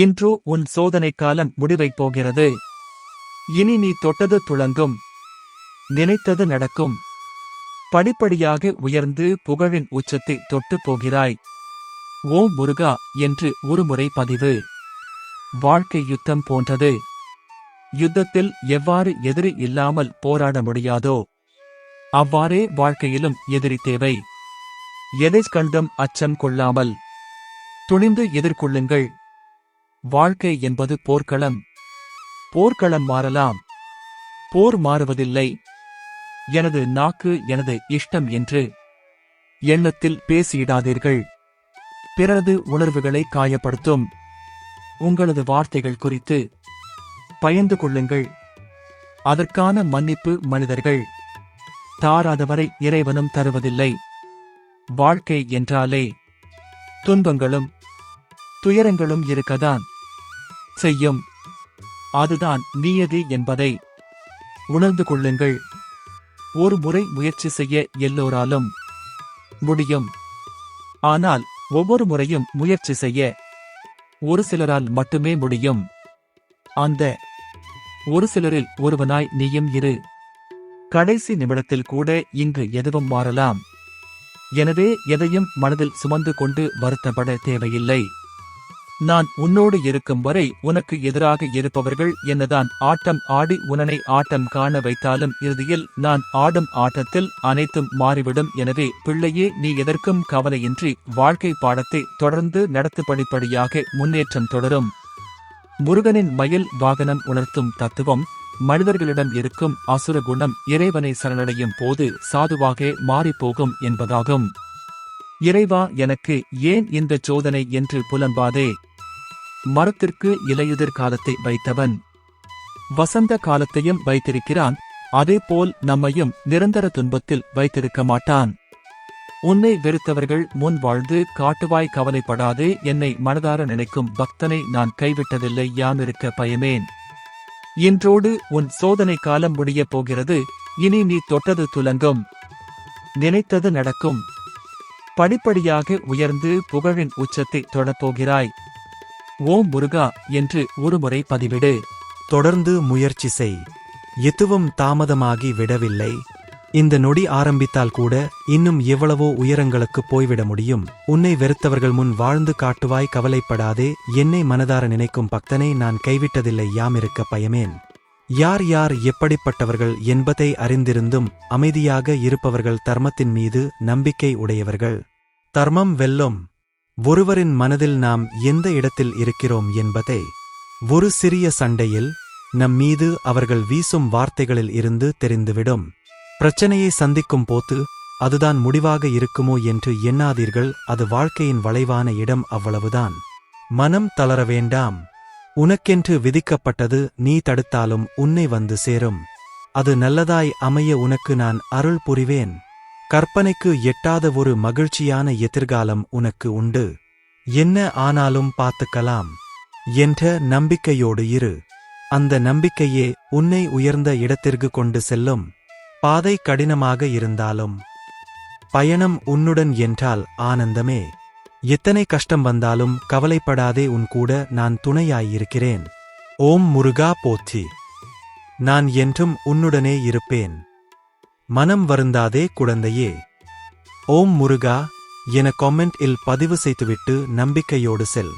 இன்று உன் சோதனை காலம் முடிவைப் போகிறது. இனி நீ தொட்டது துளங்கும். நினைத்தது நடக்கும். படிப்படியாக உயர்ந்து புகழின் உச்சத்தை தொட்டு போகிறாய். ஓம் முருகா என்று ஒருமுறை பதிவு. வாழ்க்கை யுத்தம் போன்றது. யுத்தத்தில் எவ்வாறு எதிரி இல்லாமல் போராட முடியாதோ அவ்வாறே வாழ்க்கையிலும் எதிரி தேவை. எதை கண்டும் அச்சம் கொள்ளாமல். துணிந்து எதிர்கொள்ளுங்கள். வாழ்க்கை என்பது போர்க்களம். போர்க்களம் மாறலாம். போர் மாறுவதில்லை. எனது நாக்கு எனது இஷ்டம் என்று எண்ணத்தில் பேசியிடாதீர்கள் பிறரது உணர்வுகளை காயப்படுத்தும். உங்களது வார்த்தைகள் குறித்து பயந்து கொள்ளுங்கள். அதற்கான மன்னிப்பு மனிதர்கள். தாராதவரை இறைவனும் தருவதில்லை. வாழ்க்கை என்றாலே துன்பங்களும் துயரங்களும் இருக்கதான் செய்யும். அதுதான் நீயது என்பதை உணர்ந்து கொள்ளுங்கள். ஒரு முறை முயற்சி செய்ய எல்லோராலும் முடியும். ஆனால் ஒவ்வொரு முறையும் முயற்சி செய்ய ஒரு சிலரால் மட்டுமே முடியும். அந்த ஒரு சிலரில் ஒருவனாய் நீயும் இரு. கடைசி நிமிடத்தில் கூட இங்கு எதுவும் மாறலாம். எனவே எதையும் மனதில் சுமந்து கொண்டு வருத்தப்பட தேவையில்லை. நான் உன்னோடு இருக்கும் வரை உனக்கு எதிராக இருப்பவர்கள் என்னதான் ஆட்டம் ஆடி உனனை ஆட்டம் காண வைத்தாலும் இறுதியில் நான் ஆடும் ஆட்டத்தில் அனைத்தும் மாறிவிடும். எனவே பிள்ளையே நீ எதற்கும் கவலையின்றி வாழ்க்கை பாடத்தை தொடர்ந்து நடத்து படிப்படியாக முன்னேற்றம் தொடரும். முருகனின் மயில் வாகனம் உணர்த்தும் தத்துவம் மனிதர்களிடம் இருக்கும் அசுர குணம் இறைவனை சரணடையும் போது சாதுவாக மாறிப்போகும் என்பதாகும். இறைவா எனக்கு ஏன் இந்த சோதனை என்று புலம்பாதே? மரத்திற்கு இலையுதிர் காலத்தை வைத்தவன். வசந்த காலத்தையும் வைத்திருக்கிறான். அதேபோல் நம்மையும் நிரந்தர துன்பத்தில் வைத்திருக்க மாட்டான். உன்னை வெறுத்தவர்கள் முன் வாழ்ந்து காட்டுவாய் கவலைப்படாதே என்னை மனதார நினைக்கும் பக்தனை நான் கைவிட்டதில்லை யாமிருக்க பயமேன். இன்றோடு உன் சோதனை காலம் முடியப் போகிறது இனி நீ தொட்டது துலங்கும். நினைத்தது நடக்கும். படிப்படியாக உயர்ந்து புகழின் உச்சத்தை தொடப்போகிறாய் ஓம் முருகா என்று ஒருமுறை பதிவிடு. தொடர்ந்து முயற்சி செய். எதுவும் தாமதமாகி விடவில்லை. இந்த நொடி ஆரம்பித்தால் கூட இன்னும் எவ்வளவோ உயரங்களுக்கு போய்விட முடியும். உன்னை வெறுத்தவர்கள் முன் வாழ்ந்து காட்டுவாய் கவலைப்படாதே. என்னை மனதார நினைக்கும் பக்தனை நான் கைவிட்டதில்லை. யாமிருக்க பயமேன். யார் யார் எப்படிப்பட்டவர்கள் என்பதை அறிந்திருந்தும் அமைதியாக இருப்பவர்கள் தர்மத்தின் மீது நம்பிக்கை உடையவர்கள். தர்மம் வெல்லும். ஒருவரின் மனதில் நாம் எந்த இடத்தில் இருக்கிறோம் என்பதை. ஒரு சிறிய சண்டையில் நம் மீது அவர்கள் வீசும் வார்த்தைகளில் இருந்து தெரிந்துவிடும். பிரச்சனையை சந்திக்கும் போது அதுதான் முடிவாக இருக்குமோ என்று எண்ணாதீர்கள் அது வாழ்க்கையின் வளைவான இடம் அவ்வளவுதான். மனம் தளர வேண்டாம். உனக்கென்று விதிக்கப்பட்டது நீ தடுத்தாலும் உன்னை வந்து சேரும். அது நல்லதாய் அமைய உனக்கு நான் அருள் புரிவேன். கற்பனைக்கு எட்டாத ஒரு மகிழ்ச்சியான எதிர்காலம் உனக்கு உண்டு. என்ன ஆனாலும் பார்த்துக்கலாம். என்ற நம்பிக்கையோடு இரு. அந்த நம்பிக்கையே உன்னை உயர்ந்த இடத்திற்கு கொண்டு செல்லும். பாதை கடினமாக இருந்தாலும் பயணம் உன்னுடன் என்றால் ஆனந்தமே. எத்தனை கஷ்டம் வந்தாலும் கவலைப்படாதே உன் கூட நான் துணையாயிருக்கிறேன். ஓம் முருகா போற்றி. நான் என்றும் உன்னுடனே இருப்பேன். மனம் வருந்தாதே குழந்தையே. ஓம் முருகா என கமெண்ட் இல் பதிவு செய்துவிட்டு நம்பிக்கையோடு செல்.